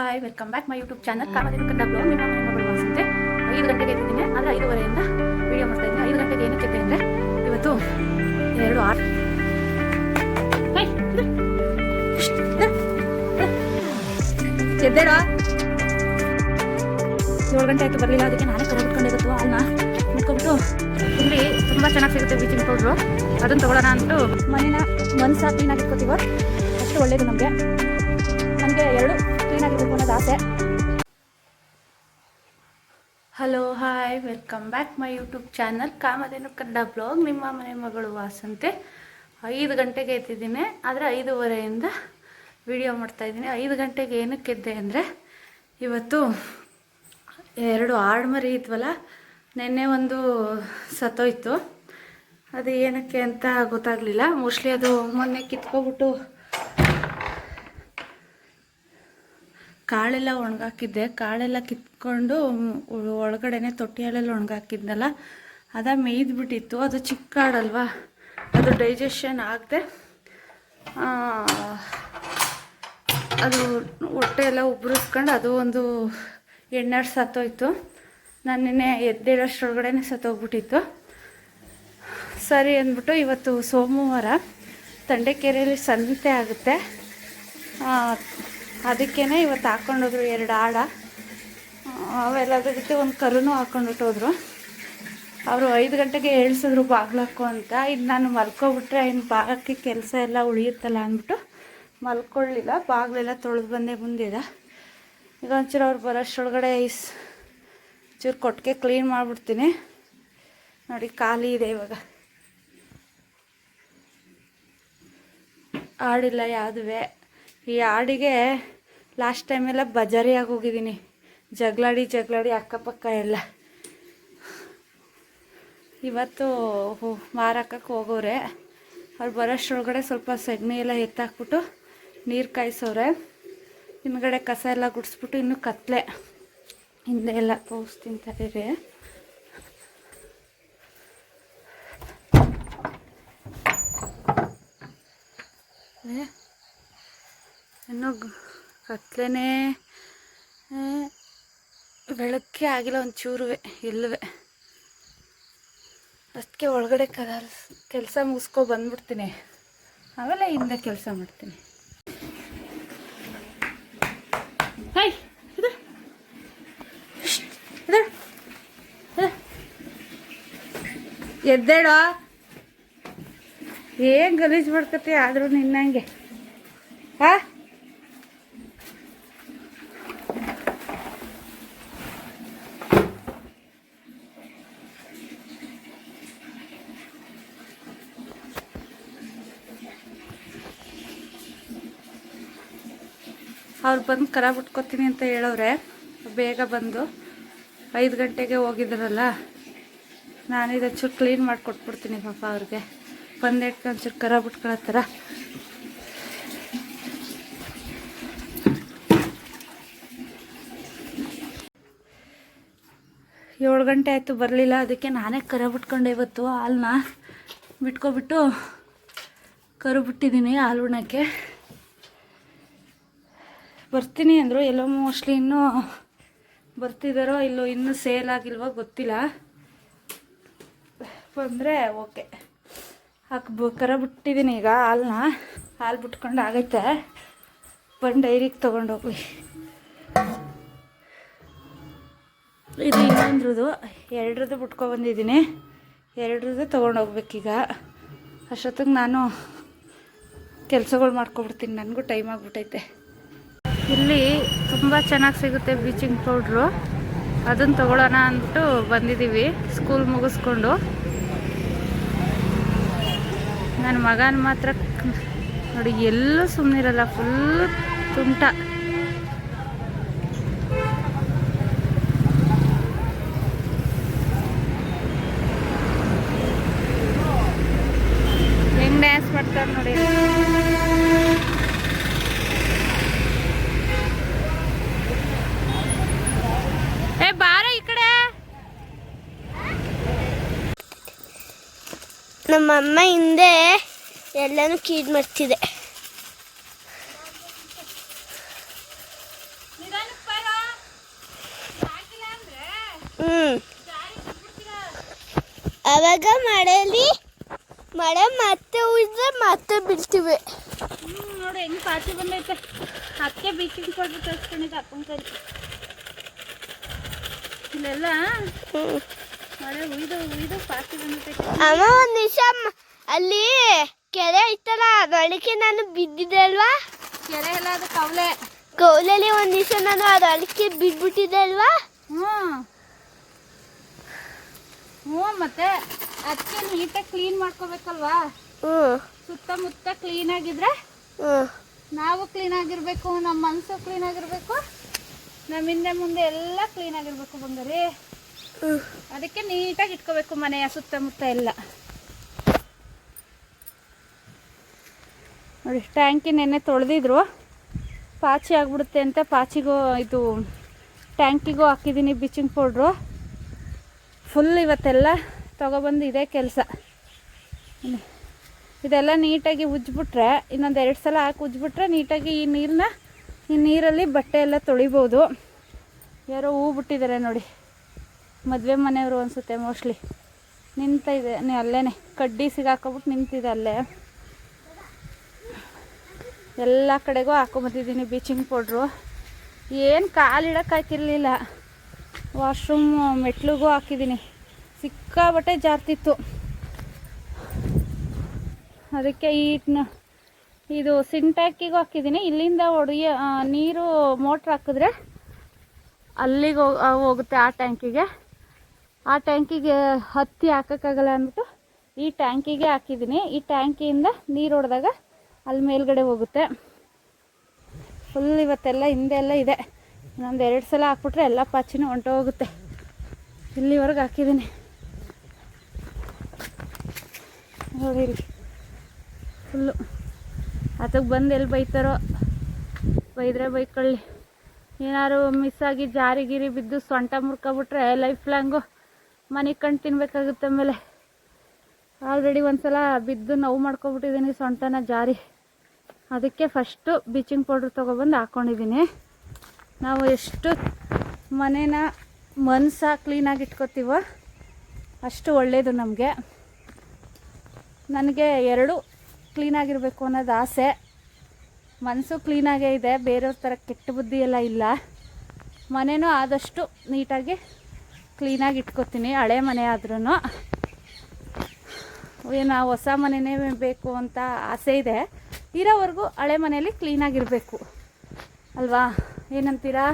Hi welcome back my YouTube channel Kamadhenu Kannada blog ನಿಮ್ಮ ಮನೆ ವಾಸಂತೆ ಐದು ಗಂಟೆಗೆ ಎದ್ದಿದ್ದೀನಿ. ಆದರೆ ಐದುವರೆಯಿಂದ ವಿಡಿಯೋ ಮಾಡ್ತಾ ಇದ್ದೀನಿ. ಐದು ಗಂಟೆಗೆ ಏನಕ್ಕೆ ಅಂದರೆ ಇವತ್ತು ಎರಡು ಆರು ಎದ್ದೇಳ. ಏಳು ಗಂಟೆ ಆಯಿತು ಬರಲಿಲ್ಲ, ಅದಕ್ಕೆ ನಾನೇ ಕರೆ ಬಿಟ್ಕೊಂಡು ಇವತ್ತು ಅನ್ನ. ಮುಟ್ಕೊಬಿಟ್ಟು ಇಲ್ಲಿ ತುಂಬ ಚೆನ್ನಾಗಿ ಸಿಗುತ್ತೆ ಬ್ಲೀಚಿಂಗ್ ಪೌಡ್ರು ಅದನ್ನು ತೊಗೊಳ್ಳೋಣ ಅಂದ್ಬಿಟ್ಟು ಮನೇನ ಮನ್ಸ ಕ್ಲೀನಾಗಿ ಇಟ್ಕೋತೀವೋ? ಅಷ್ಟು ಒಳ್ಳೇದು ನಮಗೆ. ನನಗೆ ಎರಡು ಅನ್ನೋದು ಆಸೆ. Hello hi welcome back my YouTube channel Kamadhenu Kannada blog ನಿಮ್ಮ ಮನೆ ಮಗಳು ವಾಸಂತೆ. ಐದು ಗಂಟೆಗೆ ಎದ್ದಿದ್ದೀನಿ, ಆದರೆ ಐದೂವರೆಯಿಂದ ವಿಡಿಯೋ ಮಾಡ್ತಾಯಿದ್ದೀನಿ ಐದು ಗಂಟೆಗೆ ಏನಕ್ಕೆ ಎದ್ದೆ ಅಂದರೆ, ಇವತ್ತು ಎರಡು ಆಡ್ಮರಿ ಇದ್ವಲ್ಲ, ನಿನ್ನೆ ಒಂದು ಸತ್ತೋಯ್ತು ಅದು ಏನಕ್ಕೆ ಅಂತ ಗೊತ್ತಾಗಲಿಲ್ಲ. ಮೋಸ್ಟ್ಲಿ ಅದು ಮೊನ್ನೆ ಕಿತ್ಕೊಬಿಟ್ಟು ಕಾಳೆಲ್ಲ ಒಣಗಾಕಿದ್ದೆ. ಕಾಳೆಲ್ಲ ಕಿತ್ಕೊಂಡು ಒಳಗಡೆನೆ ತೊಟ್ಟಿಯಲ್ಲೆಲ್ಲ ಒಣಗಾಕಿದ್ನಲ್ಲ, ಅದ ಮೇಯ್ದುಬಿಟ್ಟಿತ್ತು. ಅದು ಚಿಕ್ಕ ಕಾಡಲ್ವಾ ಅದು ಡೈಜೆಷನ್ ಆಗದೆ ಅದು ಹೊಟ್ಟೆ ಎಲ್ಲ ಉಬ್ರಿಸ್ಕೊಂಡು ಅದು ಒಂದು ಎಣ್ಣೆರಡು ಸತ್ತೋಯ್ತು. ನಾನು ನಿನ್ನೆ ಎದ್ದೇಳೋಷ್ಟ್ರೊಳಗಡೆ ಸತ್ತೋಗ್ಬಿಟ್ಟಿತ್ತು. ಸರಿ ಅಂದ್ಬಿಟ್ಟು ಇವತ್ತು ಸೋಮವಾರ ತಂಡೆಕೆರೆಯಲ್ಲಿ ಸಂತೆ ಆಗುತ್ತೆ. ಅದಕ್ಕೇ ಇವತ್ತು ಹಾಕ್ಕೊಂಡೋದ್ರು ಎರಡು ಆಡ. ಅವೆಲ್ಲದ್ರ ಜೊತೆ ಒಂದು ಕರುನೂ ಹಾಕ್ಕೊಂಡ್ಬಿಟ್ಟೋದ್ರು ಅವರು ಐದು ಗಂಟೆಗೆ ಹೇಳ್ಸಿದ್ರು ಬಾಗ್ಲಾಕು ಅಂತ. ಇದು ನಾನು ಮಲ್ಕೊಬಿಟ್ರೆ ಇನ್ನು ಬಾಗಕ್ಕೆ ಕೆಲಸ ಎಲ್ಲ ಉಳಿಯುತ್ತಲ್ಲ ಅಂದ್ಬಿಟ್ಟು ಮಲ್ಕೊಳ್ಳಿಲ್ಲ. ಬಾಗಿಲೆಲ್ಲ ತೊಳೆದು ಬಂದೇ ಮುಂದಿದೆ. ಈಗ ಒಂಚೂರು ಅವ್ರು ಬರೋಷ್ಟೊಳಗಡೆ ಇಸ್ ಚೂರು ಕೊಟ್ಟಿಗೆ ಕ್ಲೀನ್ ಮಾಡಿಬಿಡ್ತೀನಿ. ನೋಡಿ ಖಾಲಿ ಇದೆ ಇವಾಗ. ಆಡಿಲ್ಲ ಯಾವುದುವೆ. ಈ ಆಡಿಗೆ ಲಾಸ್ಟ್ ಟೈಮೆಲ್ಲ ಬಜಾರಿಯಾಗಿ ಹೋಗಿದ್ದೀನಿ ಜಗಳಾಡಿ ಜಗಳಾಡಿ ಅಕ್ಕಪಕ್ಕ ಎಲ್ಲ. ಇವತ್ತು ಮಾರಾಕಕ್ಕೆ ಹೋಗೋರೆ. ಅವ್ರು ಬರೋಷ್ಟ್ರೊಳಗಡೆ ಸ್ವಲ್ಪ ಸಗಣಿ ಎಲ್ಲ ಎತ್ತಾಕ್ಬಿಟ್ಟು ನೀರು ಕಾಯಿಸೋರೆ. ಹಿಂದ್ಗಡೆ ಕಸ ಎಲ್ಲ ಗುಡಿಸ್ಬಿಟ್ಟು ಇನ್ನೂ ಕತ್ಲೆ. ಹಿಂದೆ ಎಲ್ಲ ತೋರಿಸ್ತೀನಿ ಇನ್ನೂ ಬೆಳಕ್ಕೆ ಆಗಿಲ್ಲ, ಒಂಚೂರುವೆ, ಇಲ್ಲವೇ. ಅದಕ್ಕೆ ಒಳಗಡೆ ಕೆಲಸ ಮುಗಿಸ್ಕೊ ಬಂದ್ಬಿಡ್ತೀನಿ. ಆಮೇಲೆ ಹಿಂದೆ ಕೆಲಸ ಮಾಡ್ತೀನಿ. ಹಾಯ್ ಇದು. ಎದ್ದೇಳೋ? ಏನ್ ಗಲೀಜ್ ಮಾಡ್ಕತಿ ಆದ್ರೂ ನಿನ್ನಂಗೆ ಹಾ ಅವ್ರು ಬಂದು ಕರ ಬಿಟ್ಕೊತೀನಿ ಅಂತ ಹೇಳವ್ರೆ. ಬೇಗ ಬಂದು. ಐದು ಗಂಟೆಗೆ ಹೋಗಿದ್ರಲ್ಲ ನಾನು ಇದು ಒಂಚೂರು ಕ್ಲೀನ್ ಮಾಡಿ ಕೊಟ್ಬಿಡ್ತೀನಿ ಪಾಪ ಅವ್ರಿಗೆ. ಬಂದಿಟ್ಟು ಒಂಚೂರು ಕರ ಬಿಟ್ಕೊಳ್ಳೋ ಥರ ಏಳು ಗಂಟೆ ಆಯಿತು, ಬರಲಿಲ್ಲ. ಅದಕ್ಕೆ ನಾನೇ ಕರ ಬಿಟ್ಕೊಂಡೆ ಇವತ್ತು ಹಾಲನ್ನ ಬಿಟ್ಕೊಬಿಟ್ಟು ಕರು ಬಿಟ್ಟಿದ್ದೀನಿ ಹಾಲು ಉಣ್ಣಕ್ಕೆ ಬರ್ತೀನಿ ಅಂದರು. ಎಲ್ಲೋ ಮೋಸ್ಟ್ಲಿ ಇನ್ನೂ ಬರ್ತಿದ್ದಾರೋ ಇಲ್ಲೋ ಇನ್ನೂ ಸೇಲ್ ಆಗಿಲ್ವೋ ಗೊತ್ತಿಲ್ಲ. ಬಂದರೆ ಓಕೆ ಹಾಕ್ಬ ಕರ ಬಿಟ್ಟಿದ್ದೀನಿ ಈಗ ಹಾಲನ್ನ ಹಾಲು ಬಿಟ್ಕೊಂಡು ಆಗೈತೆ. ಬಂದು ಡೈರಿಗೆ ತೊಗೊಂಡೋಗ್ಲಿ. ಇದು ಇನ್ನೊಂದ್ರದ್ದು ಎರಡ್ರದ್ದು ಬಿಟ್ಕೊಬಂದಿದ್ದೀನಿ ಎರಡ್ರದ್ದು ತೊಗೊಂಡೋಗ್ಬೇಕೀಗ ಅಷ್ಟೊತ್ತಿಗೆ ನಾನು ಕೆಲಸಗಳು ಮಾಡ್ಕೊಬಿಡ್ತೀನಿ ನನಗೂ ಟೈಮ್ ಆಗಿಬಿಟ್ಟೈತೆ. ಇಲ್ಲಿ ತುಂಬ ಚೆನ್ನಾಗಿ ಸಿಗುತ್ತೆ ಬ್ಲೀಚಿಂಗ್ ಪೌಡ್ರು ಅದನ್ನು ತಗೊಳ್ಳೋಣ ಅಂದ್ಬಿಟ್ಟು ಬಂದಿದ್ದೀವಿ ಸ್ಕೂಲ್ ಮುಗಿಸ್ಕೊಂಡು. ನನ್ನ ಮಗನ ಮಾತ್ರ ನೋಡಿ ಎಲ್ಲೂ ಸುಮ್ಮನಿರಲ್ಲ ಫುಲ್ ತುಂಟ. ನಮ್ಮಮ್ಮ ಹಿಂದೆ ಎಲ್ಲನೂ ಕೀಡ್ ಮಾಡ್ತಿದೆ. ಹ್ಞೂ ಅವಾಗ ಮಳೆಯಲ್ಲಿ ಮಳೆ ಮತ್ತೆ ಉಳಿದ್ರೆ ಮತ್ತೆ ಬೀಳ್ತೀವಿ. ನೋಡಿ ಹೆಂಗೆ ಪಾಚಿ ಬಂದೈತೆ ಅದಕ್ಕೆ ಬೀಚಿಂಗ್ ಪೌಡ್ರ್ ಅಪ್ಪನ ಕೈ ಇಲ್ಲೆಲ್ಲ ಅಮ್ಮ ಒಂದ್ ನಿಮಿಷ ಅಲ್ಲಿ ಕೆರೆ ಐತಲ್ಲ ಅದೊಳಕ್ಕೆ ನಾನು ಬಿದ್ದಿದ್ದೆ ಅಲ್ವಾ? ಕೆರೆ ಎಲ್ಲ ಅದು ಕವಲೆ ಕೌಲಲ್ಲಿ ಒಂದ್ ನಿಮಿಷ ನಾನು ಅದೊಳಕ್ಕೆ ಬಿದ್ಬಿಟ್ಟಿದ್ದೆ ಅಲ್ವಾ? ಹ್ಞೂ ಹ್ಞೂ ಮತ್ತೆ ಅದಕ್ಕೆ ನೀಟಾಗಿ ಕ್ಲೀನ್ ಮಾಡ್ಕೋಬೇಕಲ್ವಾ? ಹ್ಞೂ ಸುತ್ತಮುತ್ತ ಕ್ಲೀನ್ ಆಗಿದ್ರೆ ಹ್ಮ್. ನಾವು ಕ್ಲೀನ್ ಆಗಿರ್ಬೇಕು ನಮ್ಮ ಮನಸ್ಸು ಕ್ಲೀನ್ ಆಗಿರ್ಬೇಕು. ನಮ್ಮ ಹಿಂದೆ ಮುಂದೆ ಎಲ್ಲ ಕ್ಲೀನ್ ಆಗಿರ್ಬೇಕು ಬಂಗಾರಿ. ಅದಕ್ಕೆ ನೀಟಾಗಿ ಇಟ್ಕೋಬೇಕು ಮನೆಯ ಸುತ್ತಮುತ್ತ ಎಲ್ಲ. ನೋಡಿ, ಟ್ಯಾಂಕಿ ನೆನ್ನೆ ತೊಳೆದಿದ್ರು. ಪಾಚಿ ಆಗ್ಬಿಡುತ್ತೆ ಅಂತ ಪಾಚಿಗೂ ಇದು ಟ್ಯಾಂಕಿಗೂ ಹಾಕಿದ್ದೀನಿ ಬ್ಲೀಚಿಂಗ್ ಪೌಡ್ರು. ಫುಲ್ ಇವತ್ತೆಲ್ಲ ತೊಗೊಬಂದು ಇದೇ ಕೆಲಸ. ಇದೆಲ್ಲ ನೀಟಾಗಿ ಉಜ್ಬಿಟ್ರೆ ಇನ್ನೊಂದು ಎರಡು ಸಲ ಹಾಕಿ ಉಜ್ಬಿಟ್ರೆ ನೀಟಾಗಿ ಈ ನೀರನ್ನ ಈ ನೀರಲ್ಲಿ ಬಟ್ಟೆ ಎಲ್ಲ ತೊಳಿಬೋದು. ಯಾರೋ ಹೂ ಬಿಟ್ಟಿದ್ದಾರೆ ನೋಡಿ. ಮದುವೆ ಮನೆಯವರು ಅನಿಸುತ್ತೆ ಮೋಸ್ಟ್ಲಿ ನಿಂತಿದೆ ನೀ ಅಲ್ಲೇ ಕಡ್ಡಿ ಸಿಗಾಕೊಬಿಟ್ಟು ನಿಂತಿದೆ ಅಲ್ಲೇ. ಎಲ್ಲ ಕಡೆಗೂ ಹಾಕೊಂಬಂದಿದ್ದೀನಿ ಬೀಚಿಂಗ್ ಪೌಡ್ರು ಏನು ಕಾಲಿಡಕ್ಕೆ ಹಾಕಿರಲಿಲ್ಲ ವಾಶ್ರೂಮ್ ಮೆಟ್ಲಿಗೂ ಹಾಕಿದ್ದೀನಿ. ಸಿಕ್ಕಾಬಟ್ಟೆ ಜಾರ್ತಿತ್ತು ಅದಕ್ಕೆ ಈ ಇದು ಸಿಂಟ್ಯಾಕಿಗೂ ಹಾಕಿದ್ದೀನಿ. ಇಲ್ಲಿಂದ ಒಡೆಯ ನೀರು ಮೋಟ್ರ್ ಹಾಕಿದ್ರೆ ಅಲ್ಲಿಗೆ ಹೋಗ್- ಹೋಗುತ್ತೆ ಆ ಟ್ಯಾಂಕಿಗೆ ಆ ಟ್ಯಾಂಕಿಗೆ ಹತ್ತಿ ಹಾಕೋಕ್ಕಾಗಲ್ಲ ಅಂದ್ಬಿಟ್ಟು ಈ ಟ್ಯಾಂಕಿಗೆ ಹಾಕಿದ್ದೀನಿ. ಈ ಟ್ಯಾಂಕಿಯಿಂದ ನೀರು ಹೊಡೆದಾಗ ಅಲ್ಲಿ ಮೇಲ್ಗಡೆ ಹೋಗುತ್ತೆ. ಫುಲ್ ಇವತ್ತೆಲ್ಲ ಹಿಂದೆ ಎಲ್ಲ ಇದೆ. ಇನ್ನೊಂದು ಎರಡು ಸಲ ಹಾಕ್ಬಿಟ್ರೆ ಎಲ್ಲ ಪಾಚಿನೂ ಹೊಂಟೋಗುತ್ತೆ ಇಲ್ಲಿವರೆಗೆ ಹಾಕಿದ್ದೀನಿ. ನೋಡಿ ಫುಲ್ಲು ಅದಕ್ಕೆ ಬಂದು ಎಲ್ಲಿ ಬೈತಾರೋ ಬೈದ್ರೆ ಬೈಕೊಳ್ಳಿ. ಏನಾದ್ರು ಮಿಸ್ ಆಗಿ ಜಾರಿ ಗಿರಿ ಬಿದ್ದು ಸೊಂಟ ಮುರ್ಕೊಬಿಟ್ರೆ ಲೈಫ್ ಲಾಂಗು ಮನೆ ಕಣ್ಣು ತಿನ್ಬೇಕಾಗುತ್ತೆ ಆಮೇಲೆ. ಆಲ್ರೆಡಿ ಒಂದ್ಸಲ ಬಿದ್ದು ನೋವು ಮಾಡ್ಕೊಬಿಟ್ಟಿದ್ದೀನಿ ಸೊಂಟನ ಜಾರಿ. ಅದಕ್ಕೆ ಫಸ್ಟು ಬ್ಲೀಚಿಂಗ್ ಪೌಡ್ರ್ ತೊಗೊಬಂದು ಹಾಕ್ಕೊಂಡಿದ್ದೀನಿ ನಾವು ಎಷ್ಟು ಮನೇನ ಮನ್ಸ ಕ್ಲೀನಾಗಿ ಇಟ್ಕೋತೀವೋ ಅಷ್ಟು ಒಳ್ಳೆಯದು ನಮಗೆ. ನನಗೆ ಎರಡು ಕ್ಲೀನಾಗಿರಬೇಕು ಅನ್ನೋದು ಆಸೆ. ಮನಸ್ಸು ಕ್ಲೀನಾಗೇ ಇದೆ, ಬೇರೆಯವ್ರ ಥರ ಕೆಟ್ಟ ಬುದ್ಧಿ ಎಲ್ಲ ಇಲ್ಲ. ಮನೇನೂ ಆದಷ್ಟು ನೀಟಾಗಿ ಕ್ಲೀನಾಗಿ ಇಟ್ಕೋತೀನಿ. ಹಳೆ ಮನೆ ಆದ್ರೂ ಏನು ಹೊಸ ಮನೆಯೇ ಬೇಕು ಅಂತ ಆಸೆ ಇದೆ. ಇರೋವರೆಗೂ ಹಳೆ ಮನೆಯಲ್ಲಿ ಕ್ಲೀನಾಗಿರಬೇಕು ಅಲ್ವಾ? ಏನಂತೀರಾ?